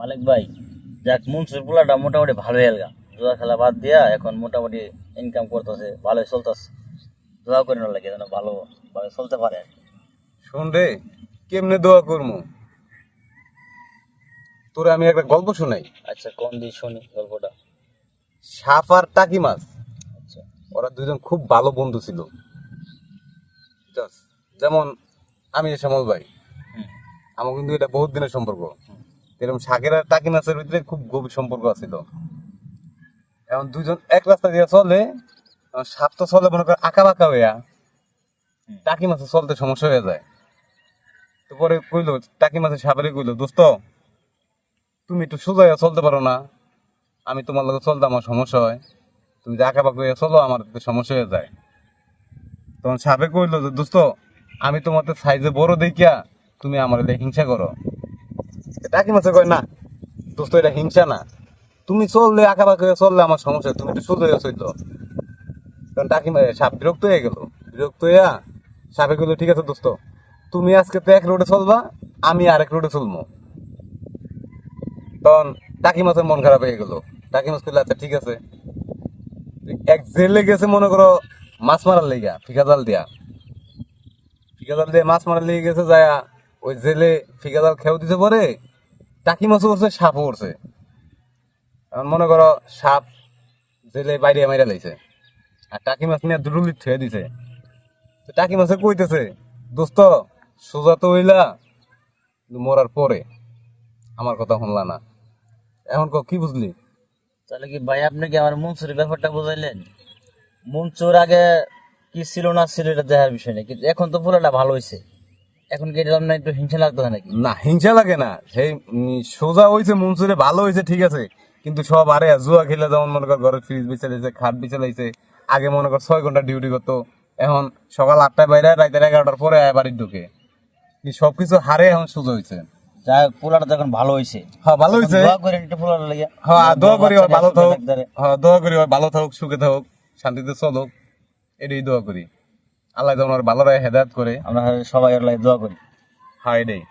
মালিক ভাই যাক মনসুর পোলাটা মোটামুটি ভালোই এলগা জুয়া খেলা বাদ দিয়া এখন মোটামুটি ইনকাম করতেছে ভালোই চলতেছে। দোয়া করে না লাগে যেন ভালো ভাবে চলতে পারে। শোন রে কেমনে দোয়া করব তোরে আমি একটা গল্প শোনাই। আচ্ছা কোন দিয়ে শুনি গল্পটা? সাপ আর টাকি মাছ। আচ্ছা। ওরা দুজন খুব ভালো বন্ধু ছিল। যেমন আমি শ্যামল ভাই। আমার কিন্তু এটা বহুত দিনের সম্পর্ক। এরকম শাকের আর টাকি মাছের ভিতরে খুব গভীর সম্পর্ক আছিল। এখন দুজন এক রাস্তা দিয়ে চলে সাপ তো চলে মনে করে আঁকা বাঁকা হইয়া টাকি মাছের চলতে সমস্যা হয়ে যায়। তো পরে কইলো টাকি মাছের সাপেরে কইলো দোস্ত তুমি একটু সোজা চলতে পারো না। আমি তোমার লগে চলতে আমার সমস্যা হয়। তুমি যে আঁকা বাঁকা হইয়া চলো আমার সমস্যা হয়ে যায়। তখন সাপে কইলো যে দোস্ত আমি তোমাদের সাইজে বড় দেখিয়া তুমি আমার হিংসা করো। টাকি মাছে কয়, না, দোস্ত, এটা হিংসা না। তুমি চললে আঁকা বাঁকা চললে আমার সমস্যা, তুমি একটু সোজা চলতো কারণ টাকি মারে সাপ বিরক্ত হয়ে গেল। বিরক্ত হইয়া সাপে কইলো, ঠিক আছে দোস্ত, তুমি আজকে তো এক রোডে চলবা, আমি আরেক রোডে চলবো তখন টাকি মাছের মন খারাপ হয়ে গেল। টাকি মাছ কইলো আচ্ছা ঠিক আছে। এক জেলে গেছে, মনে করো, মাছ মারার লেগা ফিকা জাল দিয়া। ফিকা জাল দিয়ে মাছ মারার লেগে গেছে, যায় ওই জেলে ফিকা জাল খেয়েও দিতে পারে টাকি মাছও উঠছে সাপও উঠছে মনে করো সাপ জেলে বাইরে মাইরা লাইছে। আর টাকি মাছ নিয়ে দুরুলি থুয়ে দিছে। তো টাকি মাছে কইতেছে, দোস্ত, সোজা তো হইলা মরার পরে আমার কথা শুনলা না। এখন ক বুঝলি? তাহলে কি ভাই, আপনি কি আমার মনসুরের ব্যাপারটা বুঝাইলেন? মনসুর আগে কি ছিল না ছিল, এটা দেখার বিষয় নেই। কিন্তু এখন তো পোলাটা ভালো হয়েছে এখন কি এটা একটু হিংসা লাগতো নাকি? না হিংসা লাগে না। সেই সোজা হয়েছে মনসুরে ভালো হয়েছে ঠিক আছে। কিন্তু সব আরে জুয়া খেলে যেমন মনে কর ঘরে ফ্রিজ বিছালাইছে খাট বিছালাইছে আগে মনে কর ছয় ঘণ্টা ডিউটি করতো। এখন সকাল আটটায় বাইরে রাতের এগারোটার পরে আয় বাড়ির ঢুকে। সবকিছু হারে এখন সোজা হয়েছে যাই হোক, পোলাটা যখন ভালো হয়েছে হ্যাঁ ভালো হয়েছে দোয়া করেন একটু পোলাটা লাগে হ্যাঁ দোয়া করি ভালো থাকুক। হ্যাঁ দোয়া করি ভালো থাকুক সুখে থাকুক শান্তিতে চলুক এটাই দোয়া করি। আল্লাহ যেমন ভালো রায় হেদায়ত করে আমরা সবাই আল্লাহ দোয়া করি। হাই এটাই